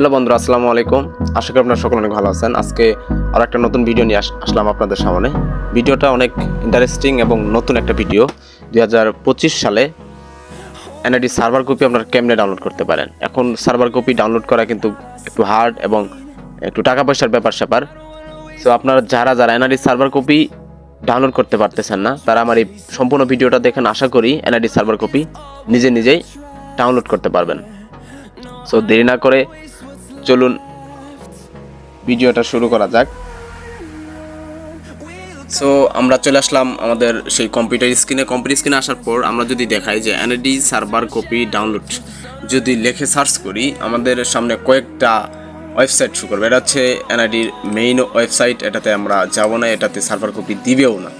Hello বন্ধুরা, আসসালামু আলাইকুম। আশা করি আপনারা সকলে অনেক ভালো আছেন। আজকে আর একটা নতুন ভিডিও নিয়ে আস- আসলাম আপনাদের সামনে। ভিডিওটা অনেক ইন্টারেস্টিং এবং নতুন একটা ভিডিও। দুই হাজার পঁচিশ সালে এনআইডি সার্ভার কপি আপনারা কেমনে ডাউনলোড করতে পারেন? এখন সার্ভার কপি ডাউনলোড করা কিন্তু একটু হার্ড এবং একটু টাকা পয়সার ব্যাপার স্যাপার। সো আপনারা যারা যারা এনআইডি সার্ভার কপি ডাউনলোড করতে পারতেছেন না, তারা আমার এই সম্পূর্ণ ভিডিওটা দেখেন। আশা করি এনআইডি সার্ভার কপি নিজে নিজেই ডাউনলোড করতে পারবেন। সো দেরি না করে চলুন ভিডিওটা শুরু করা যাক। সো আমরা চলে আসলাম আমাদের সেই কম্পিউটার স্ক্রিনে কম্পিউটার স্ক্রিনে আসার পর আমরা যদি দেখাই যে এনএডি সার্ভার কপি ডাউনলোড যদি লেখে সার্চ করি, আমাদের সামনে কয়েকটা ওয়েবসাইট শুরু করবে। এটা হচ্ছে এনআইডির মেইন ওয়েবসাইট এটাতে আমরা যাব না, এটাতে সার্ভার কপি দিবেও না।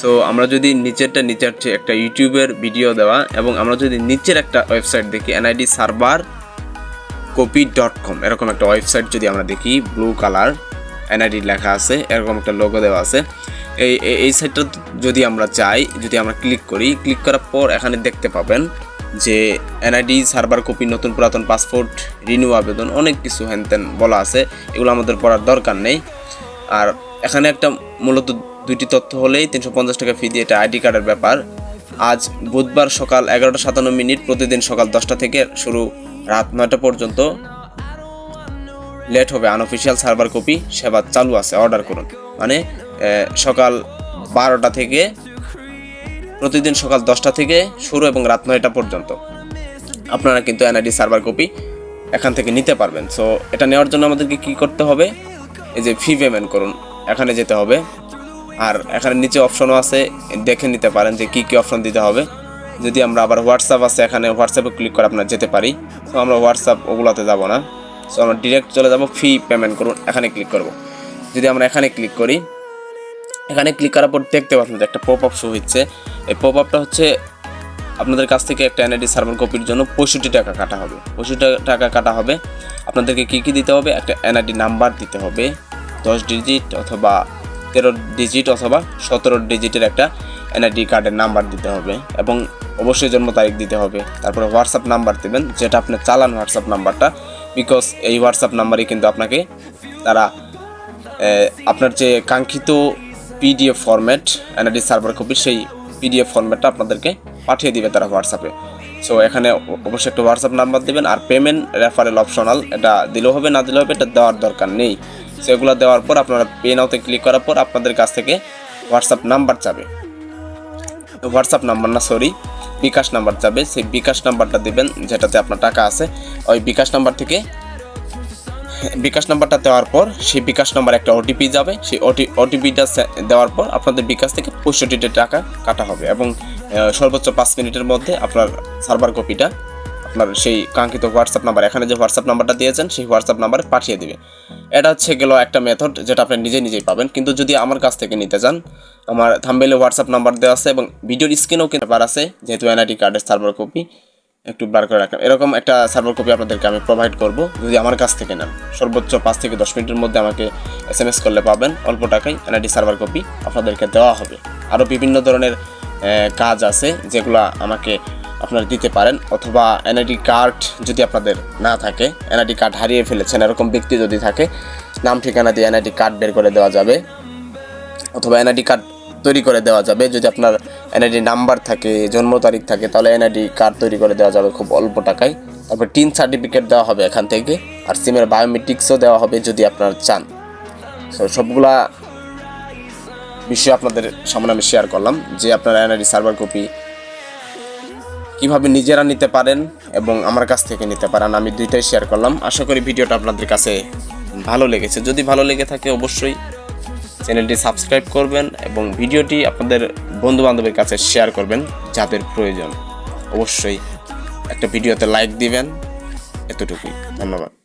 সো আমরা যদি নিচেরটা, নিচের একটা ইউটিউবের ভিডিও দেওয়া, এবং আমরা যদি নিচের একটা ওয়েবসাইট দেখি NID server copy dot com, এরকম একটা ওয়েবসাইট যদি আমরা দেখি ব্লু কালার এনআইডি লেখা আছে, এরকম একটা লোগো দেওয়া আছে। এই, এই- সাইটটা যদি আমরা চাই, যদি আমরা ক্লিক করি ক্লিক করার পর এখানে দেখতে পাবেন যে এনআইডি সার্ভার কপি নতুন পুরাতন পাসপোর্ট রিনিউ আবেদন, অনেক কিছু হ্যানত্যান বলা আছে, এগুলো আমাদের পড়ার দরকার নেই। আর এখানে একটা মূলত দুইটি তথ্য হলেই তিনশো পঞ্চাশ টাকা ফি দিয়ে এটা আইডি কার্ডের ব্যাপার। আজ বুধবার সকাল এগারোটা সাতান্ন মিনিট, প্রতিদিন সকাল দশটা থেকে শুরু রাত নয়টা পর্যন্ত লেট হবে আনঅফিসিয়াল সার্ভার কপি সেবা চালু আছে অর্ডার করুন। মানে সকাল বারোটা থেকে, প্রতিদিন সকাল দশটা থেকে শুরু এবং রাত নয়টা পর্যন্ত। আপনারা কিন্তু এনআইডি সার্ভার কপি এখান থেকে নিতে পারবেন। সো এটা নেওয়ার জন্য আমাদেরকে কি করতে হবে? এই যে ফি পেমেন্ট করুন, এখানে যেতে হবে। আর এখানে নিচে অপশনও আছে, দেখে নিতে পারেন যে কি কি অপশন দিতে হবে। যদি আমরা আবার হোয়াটসঅ্যাপ আছে, এখানে হোয়াটসঅ্যাপে ক্লিক করে আপনার যেতে পারি। তো আমরা হোয়াটসঅ্যাপ ওগুলোতে যাব না। সো আমরা ডিরেক্ট চলে যাব ফি পেমেন্ট করুন, এখানে ক্লিক করব। যদি আমরা এখানে ক্লিক করি, এখানে ক্লিক করার পর দেখতে পাচ্ছেন যে একটা পপ আপ শো হচ্ছে। এই পপ আপটা হচ্ছে আপনাদের কাছ থেকে একটা এনআইডি সার্ভার কপির জন্য পঁয়ষট্টি টাকা কাটা হবে। পঁয়ষট্টি টাকা কাটা হবে। আপনাদেরকে কী কী দিতে হবে? একটা এনআইডি নাম্বার দিতে হবে, দশ ডিজিট অথবা তেরো ডিজিট অথবা সতেরো ডিজিটের একটা এনআইডি কার্ডের নাম্বার দিতে হবে এবং অবশ্যই জন্ম তারিখ দিতে হবে। তারপরে হোয়াটসঅ্যাপ নাম্বার দেবেন, যেটা আপনি চালান হোয়াটসঅ্যাপ নাম্বারটা বিকজ এই হোয়াটসঅ্যাপ নাম্বারই কিন্তু আপনাকে তারা আপনার যে কাঙ্ক্ষিত PDF format NID server copy সেই পিডিএফ ফরম্যাটটা আপনাদেরকে পাঠিয়ে দিবে তারা হোয়াটসঅ্যাপে সো এখানে অবশ্যই একটা হোয়াটসঅ্যাপ নাম্বার দেবেন, আর পেমেন্ট রেফারেল অপশনাল এটা দিলেও হবে, না দিলেও হবে, এটা দেওয়ার দরকার নেই। সেগুলো দেওয়ার পর আপনারা পে নাওতে ক্লিক করার পর আপনাদের কাছ থেকে হোয়াটসঅ্যাপ নাম্বার চাবে হোয়াটসঅ্যাপ নাম্বার না সরি বিকাশ নাম্বার যাবে। সেই বিকাশ নাম্বারটা দেবেন, যেটাতে আপনার টাকা আছে। ওই বিকাশ নাম্বার থেকে, বিকাশ নাম্বারটা দেওয়ার পর, সেই বিকাশ নাম্বার একটা ওটিপি যাবে। সেই ওটি ওটিপিটা দেওয়ার পর আপনাদের বিকাশ থেকে পঁয়ষট্টি টাকা কাটা হবে এবং সর্বোচ্চ পাঁচ মিনিটের মধ্যে আপনার সার্ভার কপিটা, আপনার সেই কাঙ্ক্ষিত হোয়াটসঅ্যাপ নাম্বার, এখানে যে হোয়াটসঅ্যাপ নাম্বারটা দিয়েছেন, সেই হোয়াটসঅ্যাপ নাম্বারে পাঠিয়ে দেবে। এটা হচ্ছে গেল একটা মেথড যেটা আপনি নিজে নিজেই পাবেন। কিন্তু যদি আমার কাছ থেকে নিতে চান আমার থাম্বেলে হোয়াটসঅ্যাপ নাম্বার দেওয়া আছে এবং ভিডিওর স্ক্রিনেও কিন্তু ব্যাপার আছে, যেহেতু এনআইডি কার্ডের সার্ভার কপি একটু বার করে রাখলাম এরকম একটা সার্ভার কপি আপনাদেরকে আমি প্রোভাইড করব, যদি আমার কাছ থেকে নেন। সর্বোচ্চ পাঁচ থেকে দশ মিনিটের মধ্যে আমাকে এস এম এস করলে পাবেন, অল্প টাকায় এনআইডি সার্ভার কপি আপনাদেরকে দেওয়া হবে। আরও বিভিন্ন ধরনের কাজ আছে যেগুলো আমাকে আপনারা দিতে পারেন, অথবা এনআইডি কার্ড যদি আপনাদের না থাকে এনআইডি কার্ড হারিয়ে ফেলেছেন, এরকম ব্যক্তি যদি থাকে, নাম ঠিকানা দিয়ে এনআইডি কার্ড বের করে দেওয়া যাবে, অথবা এনআইডি কার্ড তৈরি করে দেওয়া যাবে। যদি আপনার এনআইডি নাম্বার থাকে, জন্ম তারিখ থাকে, তাহলে এনআইডি কার্ড তৈরি করে দেওয়া যাবে খুব অল্প টাকায়। তারপর টিন সার্টিফিকেট দেওয়া হবে এখান থেকে, আর সিমের বায়োমেট্রিক্সও দেওয়া হবে যদি আপনারা চান। তো সবগুলা বিষয় আপনাদের সামনে আমি শেয়ার করলাম, যে আপনারা এনআইডি সার্ভার কপি কীভাবে নিজেরা নিতে পারেন এবং আমার কাছ থেকে নিতে পারেন, আমি দুইটাই শেয়ার করলাম। আশা করি ভিডিওটা আপনাদের কাছে ভালো লেগেছে। যদি ভালো লেগে থাকে, অবশ্যই চ্যানেলটি সাবস্ক্রাইব করবেন এবং ভিডিওটি আপনাদের বন্ধুবান্ধবের কাছে শেয়ার করবেন যাদের প্রয়োজন। অবশ্যই একটা ভিডিওতে লাইক দিবেন। এতটুকুই। ধন্যবাদ।